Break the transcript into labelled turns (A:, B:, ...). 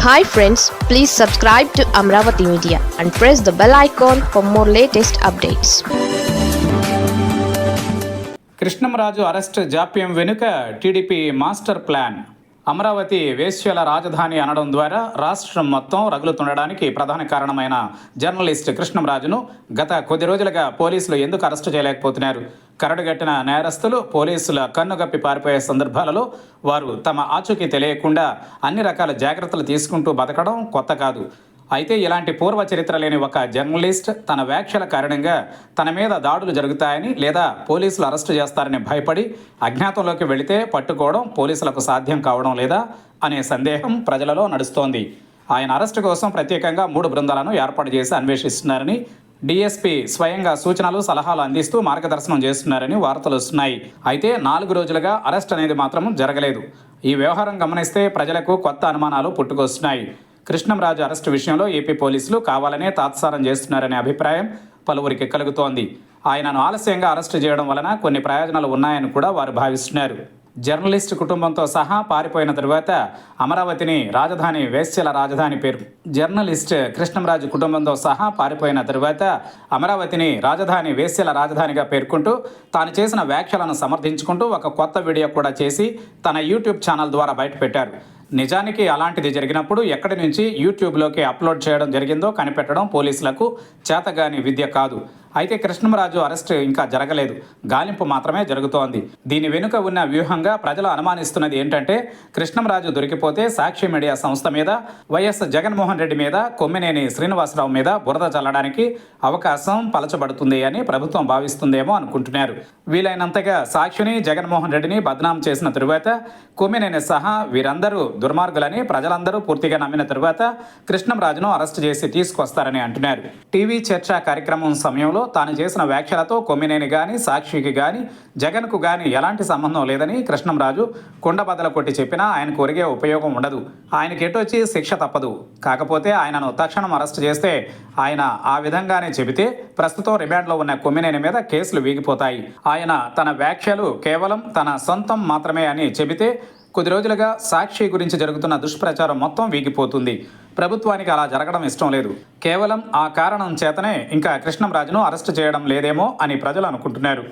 A: hi friends please subscribe to Amaravati media and press the bell icon for more latest updates
B: Krishnam Raju arrest జాప్యం వెనుక TDP master plan Amaravati వేశ్యల రాజధాని అనడం ద్వారా రాష్ట్రం మొత్తం రగులుతుండడానికి ప్రధాన కారణమైన జర్నలిస్ట్ కృష్ణంరాజును గత కొద్ది రోజులుగా పోలీసులు ఎందుకు అరెస్టు చేయలేకపోతున్నారు? కరడుగట్టిన నేరస్తులు పోలీసుల కన్నుగప్పి పారిపోయే సందర్భాలలో వారు తమ ఆచూకీ తెలియకుండా అన్ని రకాల జాగ్రత్తలు తీసుకుంటూ బతకడం కొత్త కాదు. అయితే ఇలాంటి పూర్వ చరిత్ర లేని ఒక జర్నలిస్ట్ తన వ్యాఖ్యల కారణంగా తన మీద దాడులు జరుగుతాయని లేదా పోలీసులు అరెస్టు చేస్తారని భయపడి అజ్ఞాతంలోకి వెళితే పట్టుకోవడం పోలీసులకు సాధ్యం కావడం లేదా అనే సందేహం ప్రజలలో నడుస్తోంది. ఆయన అరెస్టు కోసం ప్రత్యేకంగా మూడు బృందాలను ఏర్పాటు చేసి అన్వేషిస్తున్నారని డీఎస్పీ స్వయంగా సూచనలు సలహాలు అందిస్తూ మార్గదర్శనం చేస్తున్నారని వార్తలు వస్తున్నాయి. అయితే నాలుగు రోజులుగా అరెస్ట్ అనేది మాత్రం జరగలేదు. ఈ వ్యవహారం గమనిస్తే ప్రజలకు కొత్త అనుమానాలు పుట్టుకొస్తున్నాయి. కృష్ణంరాజు అరెస్టు విషయంలో ఏపీ పోలీసులు కావాలనే తాత్సారం చేస్తున్నారనే అభిప్రాయం పలువురికి కలుగుతోంది. ఆయనను ఆలస్యంగా అరెస్టు చేయడం వలన కొన్ని ప్రయోజనాలు ఉన్నాయని కూడా వారు భావిస్తున్నారు. జర్నలిస్ట్ కుటుంబంతో సహా పారిపోయిన తరువాత అమరావతిని రాజధాని వేశ్యల రాజధాని పేరు జర్నలిస్ట్ కృష్ణంరాజు కుటుంబంతో సహా పారిపోయిన తరువాత అమరావతిని రాజధాని వేశ్యల రాజధానిగా పేర్కొంటూ తాను చేసిన వ్యాఖ్యలను సమర్థించుకుంటూ ఒక కొత్త వీడియో కూడా చేసి తన యూట్యూబ్ ఛానల్ ద్వారా బయటపెట్టారు. నిజానికి అలాంటిది జరిగినప్పుడు ఎక్కడి నుంచి యూట్యూబ్లోకి అప్లోడ్ చేయడం జరిగిందో కనిపెట్టడం పోలీసులకు చేతగాని విద్య కాదు. అయితే కృష్ణంరాజు అరెస్ట్ ఇంకా జరగలేదు. గాలింపు మాత్రమే జరుగుతోంది. దీని వెనుక ఉన్న వ్యూహంగా ప్రజలు అనుమానిస్తున్నది ఏంటంటే కృష్ణమరాజు దొరికిపోతే సాక్షి మీడియా సంస్థ మీద వైఎస్ జగన్మోహన్ రెడ్డి మీద కొమ్మినేని శ్రీనివాసరావు మీద బురద చల్లడానికి అవకాశం పలచబడుతుంది అని ప్రభుత్వం భావిస్తుందేమో అనుకుంటున్నారు. వీలైనంతగా సాక్షిని జగన్మోహన్ రెడ్డిని బదనాం చేసిన తరువాత కొమ్మినేని సహా వీరందరూ దుర్మార్గులని ప్రజలందరూ పూర్తిగా నమ్మిన తరువాత కృష్ణంరాజును అరెస్ట్ చేసి తీసుకొస్తారని అంటున్నారు. టీవీ చర్చ కార్యక్రమం సమయంలో తాను చేసిన వ్యాఖ్యలతో కొమ్మినేని గాని సాక్షికి గాని జగన్కు గాని ఎలాంటి సంబంధం లేదని కృష్ణంరాజు కుండబదల కొట్టి చెప్పినా ఆయనకు ఒరిగే ఉపయోగం ఉండదు. ఆయనకి ఎటొచ్చి శిక్ష తప్పదు. కాకపోతే ఆయనను తక్షణం అరెస్ట్ చేస్తే ఆయన ఆ విధంగానే చెబితే ప్రస్తుతం రిమాండ్లో ఉన్న కొమ్మినేని మీద కేసులు వీగిపోతాయి. ఆయన తన వ్యాఖ్యలు కేవలం తన సొంతం మాత్రమే అని చెబితే కొద్ది రోజులుగా సాక్షి గురించి జరుగుతున్న దుష్ప్రచారం మొత్తం వీగిపోతుంది. ప్రభుత్వానికి అలా జరగడం ఇష్టం లేదు. కేవలం ఆ కారణం చేతనే ఇంకా కృష్ణంరాజును అరెస్టు చేయడం లేదేమో అని ప్రజలు అనుకుంటున్నారు.